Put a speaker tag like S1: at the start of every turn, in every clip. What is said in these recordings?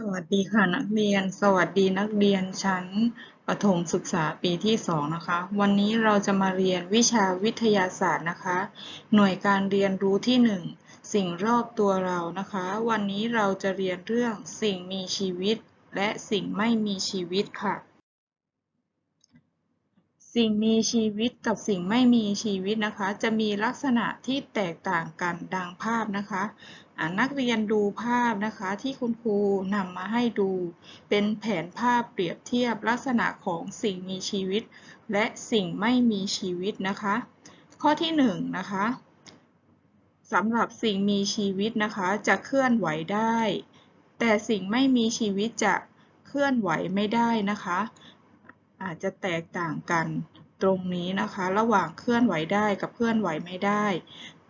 S1: สวัสดีค่ะนักเรียน สวัสดีนักเรียนชั้นประถมศึกษาปีที่ 2 นะคะ วันนี้เราจะมาเรียนวิชาวิทยาศาสตร์นะคะ หน่วยการเรียนรู้ที่ 1 สิ่งรอบตัวเรานะคะ วันนี้เราจะเรียนเรื่องสิ่งมีชีวิต และสิ่งไม่มีชีวิตค่ะ สิ่งมีชีวิตกับสิ่งไม่มีชีวิตนะคะ จะมีลักษณะที่แตกต่างกันดังภาพนะคะ นักเรียนดูภาพนะคะที่คุณครูนำมาให้ดูเป็นแผนภาพเปรียบเทียบลักษณะของสิ่งมีชีวิต และสิ่งไม่มีชีวิตนะคะ ข้อที่1นงนะคะสำหรับสิ่งมีชีวิตนะคะจะเคลื่อนไหวได้ แต่สิ่งไม่มีชีวิตจะเคลื่อนไหวไม่ได้นะคะ อาจจะแตกต่างกันตรงนี้นะคะ ระหว่างเคลื่อนไหวได้กับเคลื่อนไหวไม่ได้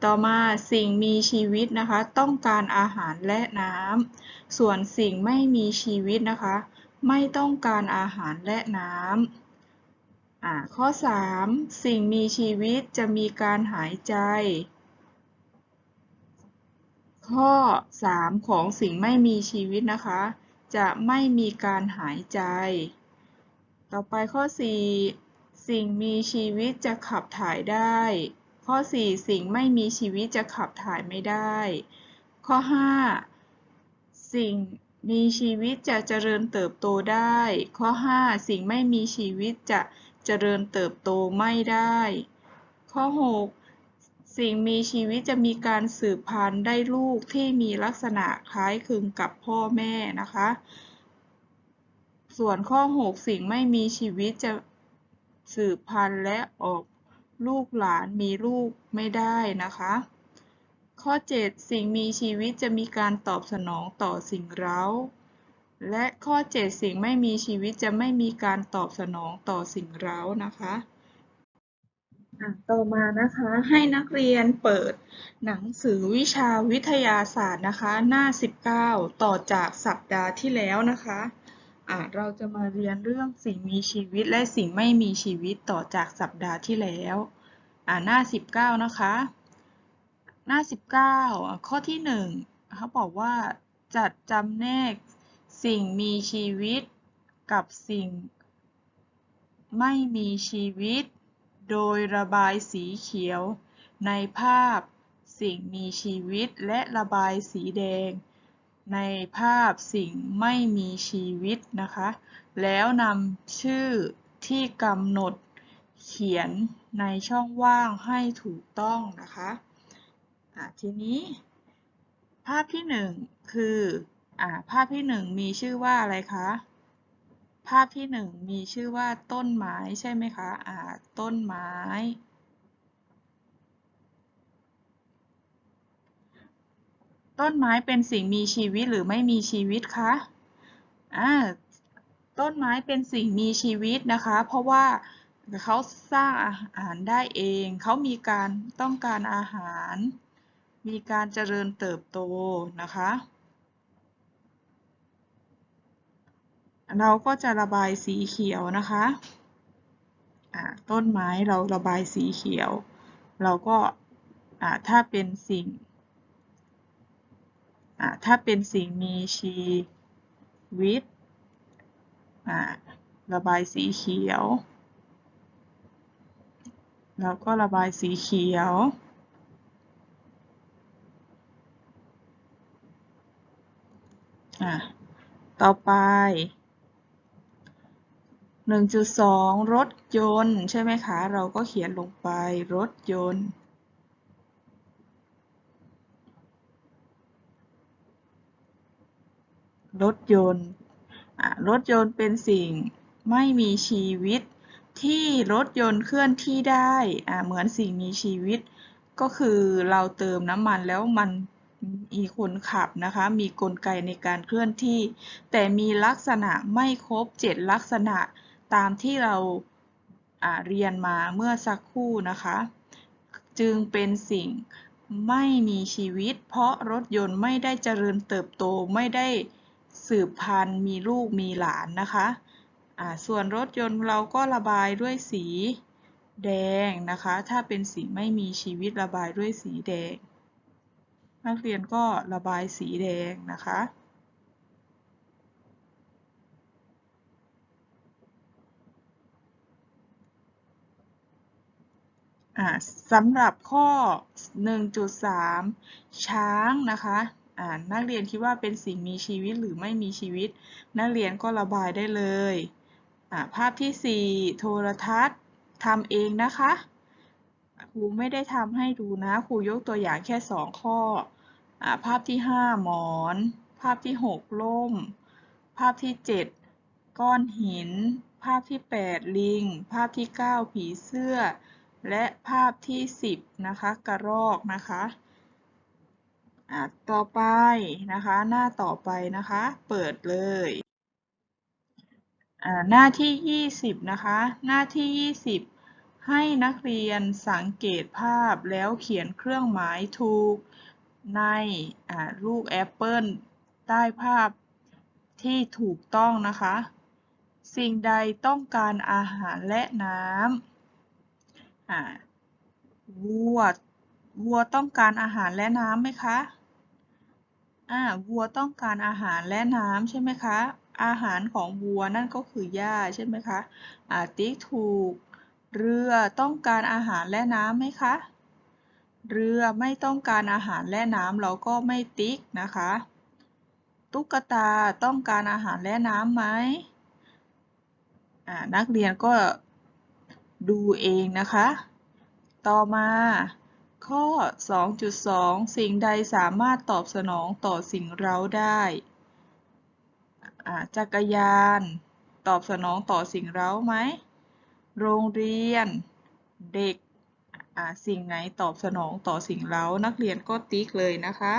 S1: ต่อมาสิ่งมีชีวิตนะคะ ต้องการอาหารและน้ำส่วนสิ่งไม่มีชีวิตนะคะ ไม่ต้องการอาหารและน้ำอ่าข้อ 3 สิ่งมีชีวิตจะมีการหายใจ ข้อ 3 ของสิ่งไม่มีชีวิตนะคะ จะไม่มีการหายใจ ต่อไปข้อ 4 สิ่งมีชีวิตจะขับถ่ายได้ ข้อ 4 สิ่งไม่มีชีวิตจะขับถ่ายไม่ได้ ข้อ 5 สิ่งมีชีวิตจะเจริญเติบโตได้ ข้อ 5 สิ่งไม่มีชีวิตจะเจริญเติบโตไม่ได้ ข้อ 6 สิ่งมีชีวิตจะมีการสืบพันธุ์ได้ลูกที่มีลักษณะคล้ายคลึงกับพ่อแม่นะคะ ส่วนข้อ 6 สิ่งไม่มีชีวิตจะสืบพันธุ์และออก ลูกหลานมีลูกไม่ได้นะคะ ข้อ 7 สิ่งมีชีวิตจะมีการตอบสนองต่อสิ่งเร้า และข้อ 7 สิ่งไม่มีชีวิตจะไม่มีการตอบสนองต่อสิ่งเร้านะคะต่อมานะคะให้นักเรียนเปิดหนังสือวิชาวิทยาศาสตร์นะคะ หน้า 19 ต่อจากสัปดาห์ที่แล้วนะคะ อะเราจะมาเรียนเรื่องสิ่งมีชีวิตและสิ่งไม่มีชีวิตต่อจากสัปดาห์ที่แล้ว อะหน้า 19 นะคะ หน้า 19 ข้อที่ 1 เขาบอกว่าจัดจำแนกสิ่งมีชีวิตกับสิ่ง ไม่มีชีวิต โดยระบายสีเขียว ในภาพสิ่งมีชีวิตและระบายสีแดง ในภาพสิ่งไม่มีชีวิตนะคะ แล้วนำชื่อที่กำหนดเขียนในช่องว่างให้ถูกต้องนะคะะทีนี้ ภาพที่หนึ่งคืออภาพที่หนึ่งมีชื่อว่าอะไรคะ ภาพที่หนึ่งมีชื่อว่าต้นไม้ใช่ไหมคะอ่าต้นไม้ ต้นไม้เป็นสิ่งมีชีวิตหรือไม่มีชีวิตคะอ่าต้นไม้เป็นสิ่งมีชีวิตนะคะ เพราะว่าเขาสร้างอาหารได้เอง เขามีการต้องการอาหาร มีการเจริญเติบโตนะคะ เราก็จะระบายสีเขียวนะคะต้นไม้เราระบายสีเขียว เราก็ถ้าเป็นสิ่ง ถ้าเป็นสิ่งมีชีวิตระบายสีเขียวเราก็ระบายสีเขียว ต่อไป 1.2 รถยนต์ ใช่ไหมคะ เราก็เขียนลงไปรถยนต์ รถยนต์รถยนต์เป็นสิ่งไม่มีชีวิตที่รถยนต์เคลื่อนที่ได้อ่าเหมือนสิ่งมีชีวิต ก็คือเราเติมน้ำมันแล้วมันมีคนขับนะคะ มีกลไกในการเคลื่อนที่ แต่มีลักษณะไม่ครบ 7 ลักษณะตามที่เราเรียนมาเมื่อสักครู่นะคะ จึงเป็นสิ่งไม่มีชีวิต เพราะรถยนต์ไม่ได้เจริญเติบโตไม่ได้ สืบพันธุ์มีลูกมีหลานนะคะส่วนรถยนต์เราก็ระบายด้วยสีแดงนะคะ ถ้าเป็นสีไม่มีชีวิตระบายด้วยสีแดง นักเรียนก็ระบายสีแดงนะคะ สำหรับข้อ 1.3 ช้างนะคะ นักเรียนคิดว่าเป็นสิ่งมีชีวิตหรือไม่มีชีวิต นักเรียนก็ระบายได้เลยภาพที่ 4 โทรทัศน์ทำเองนะคะครูไม่ได้ทำให้ดูนะครูยกตัวอย่างแค่ 2 ข้ออภาพที่ 5 หมอน ภาพที่ 6 ล่ม ภาพที่ 7 ก้อนหิน ภาพที่ 8 ลิง ภาพที่ 9 ผีเสื้อ และภาพที่ 10 นะคะ กระรอกนะคะ อะต่อไปนะคะ หน้าต่อไปนะคะ เปิดเลยอ่าหน้าที่ 20 นะคะ หน้าที่ 20 ให้นักเรียนสังเกตภาพแล้วเขียนเครื่องหมายถูกในอ่าลูกแอปเปิลใต้ภาพที่ถูกต้องนะคะ สิ่งใดต้องการอาหารและน้ำอ่าวัว วัวต้องการอาหารและน้ำไหมคะ อ่า วัวต้องการอาหารและน้ำใช่ไหมคะ อาหารของวัวนั่นก็คือหญ้าใช่ไหมคะ อ่า ติ๊กถูก เรือต้องการอาหารและน้ำไหมคะ เรือไม่ต้องการอาหารและน้ำเราก็ไม่ติ๊กนะคะ ตุ๊กตาต้องการอาหารและน้ำไหมอ่า นักเรียนก็ดูเองนะคะ ต่อมา ข้อ 2.2 สิ่งใดสามารถตอบสนองต่อสิ่งเร้าได้ จักรยาน ตอบสนองต่อสิ่งเร้าไหม โรงเรียน เด็ก สิ่งไหนตอบสนองต่อสิ่งเร้า นักเรียนก็ติ๊กเลยนะคะ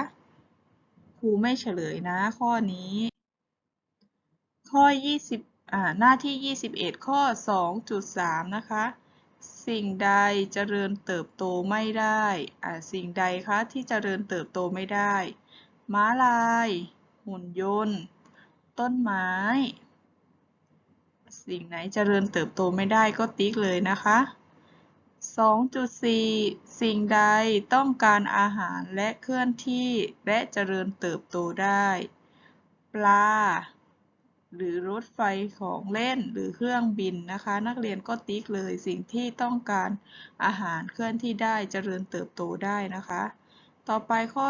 S1: ครูไม่เฉลยนะข้อนี้ ข้อ 20อหน้าที่ 21 ข้อ 2.3 นะคะ สิ่งใดเจริญเติบโตไม่ได้ อ่า สิ่งใดคะที่เจริญเติบโตไม่ได้ ม้าลาย หุ่นยนต์ ต้นไม้ สิ่งไหนเจริญเติบโตไม่ได้ก็ติ๊กเลยนะคะ 2.4 สิ่งใดต้องการอาหารและเคลื่อนที่และเจริญเติบโตได้ ปลา หรือรถไฟของเล่นหรือเครื่องบินนะคะ นักเรียนก็ติ๊กเลยสิ่งที่ต้องการอาหารเคลื่อนที่ได้เจริญเติบโตได้นะคะ ต่อไปข้อ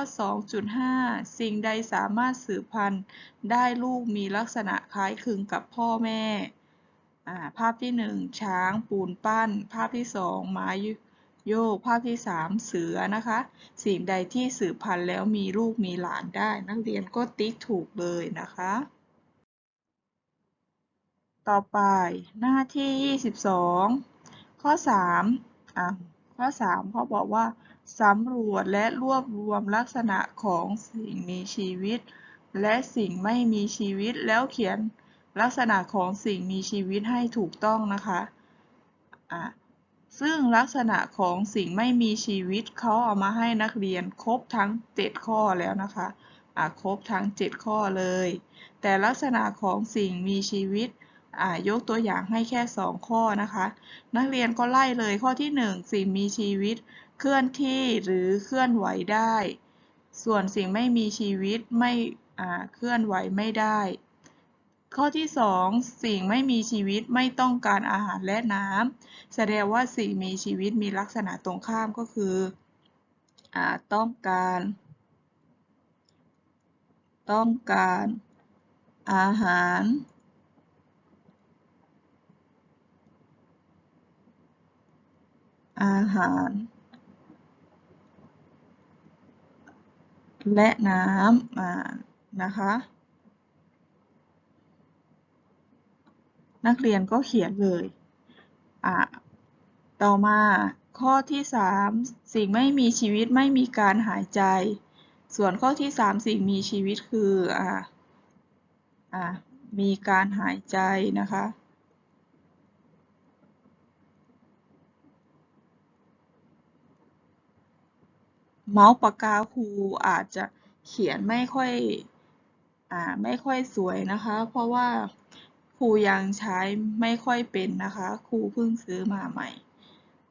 S1: 2.5 สิ่งใดสามารถสืบพันธุ์ได้ลูกมีลักษณะคล้ายคลึงกับพ่อแม่ภาพที่ 1 ช้างปูนปั้น ภาพที่ 2 ไม้โยก ภาพที่ 3 เสือนะคะ สิ่งใดที่สืบพันธุ์แล้วมีลูกมีหลานได้ นักเรียนก็ติ๊กถูกเลยนะคะ ต่อไปหน้าที่ 22 ข้อ3อะข้อ3เขาบอกว่าสำรวจและรวบรวมลักษณะของสิ่งมีชีวิต และสิ่งไม่มีชีวิตแล้วเขียนลักษณะของสิ่งมีชีวิตให้ถูกต้องนะคะอะซึ่งลักษณะของสิ่งไม่มีชีวิตเขาเอามาให้นักเรียนครบทั้ง 7 ข้อแล้วนะคะอะครบทั้ง 7 ข้อเลย แต่ลักษณะของสิ่งมีชีวิต ยกตัวอย่างให้แค่ 2 ข้อนะคะ นักเรียนก็ไล่เลยข้อที่ 1 สิ่งมีชีวิต เคลื่อนที่หรือเคลื่อนไหวได้ ส่วนสิ่งไม่มีชีวิตไม่เคลื่อนไหวไม่ได้ ข้อที่ 2 สิ่งไม่มีชีวิตไม่ต้องการอาหารและน้ำแสดงว่าสิ่งมีชีวิตมีลักษณะตรงข้ามก็คืออต้องการ ต้องการอาหาร อาหาร และน้ำอ่านะคะ นักเรียนก็เขียนเลยอ่าต่อมาข้อที่ 3 สิ่งไม่มีชีวิตไม่มีการหายใจ ส่วนข้อที่ 3 สิ่งมีชีวิตคืออ่าอ่ามีการหายใจนะคะ เมาส์ปากกาครูอาจจะเขียนไม่ค่อยอ่าไม่ค่อยสวยนะคะ เพราะว่าครูยังใช้ไม่ค่อยเป็นนะคะครูเพิ่งซื้อมาใหม่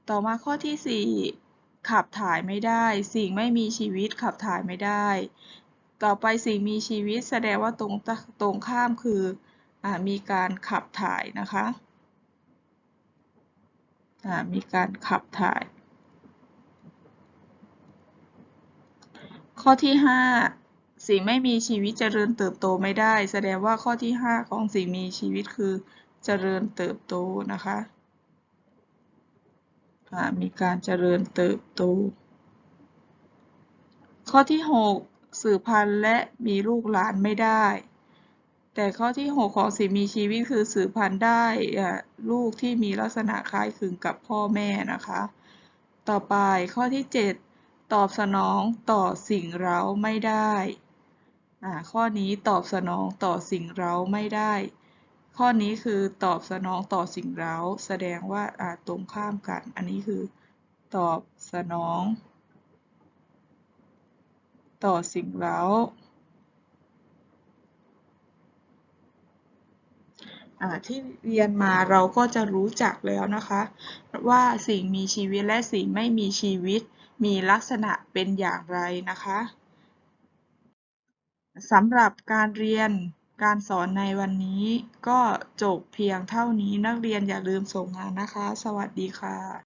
S1: ต่อมาข้อที่ 4 ขับถ่ายไม่ได้ สิ่งไม่มีชีวิตขับถ่ายไม่ได้ ต่อไปสิ่งมีชีวิตแสดงว่าตรงตรงข้ามคืออมีการขับถ่ายนะคะมีการขับถ่าย ข้อที่ห้าสิ่งไม่มีชีวิตเจริญเติบโตไม่ได้ แสดงว่าข้อที่ห้าของสิ่งมีชีวิตคือเจริญเติบโตนะคะมีการเจริญเติบโต ข้อที่หกสืบพันธุ์และมีลูกหลานไม่ได้ แต่ข้อที่ 6 ของสิ่งมีชีวิตคือสืบพันธุ์ได้ลูกที่มีลักษณะคล้ายคลึงกับพ่อแม่นะคะ ต่อไปข้อที่ 7 ตอบสนองต่อสิ่งเร้าไม่ได้ ข้อนี้ตอบสนองต่อสิ่งเร้าไม่ได้ ข้อนี้คือตอบสนองต่อสิ่งเร้า แสดงว่าตรงข้ามกัน อันนี้คือ ตอบสนอง ต่อสิ่งเร้า ที่เรียนมาเราก็จะรู้จักแล้วนะคะ ว่าสิ่งมีชีวิตและสิ่งไม่มีชีวิตมีลักษณะเป็นอย่างไรนะคะสำหรับการเรียนการสอนในวันนี้ก็จบเพียงเท่านี้นักเรียนอย่าลืมส่งงานนะคะ สวัสดีค่ะ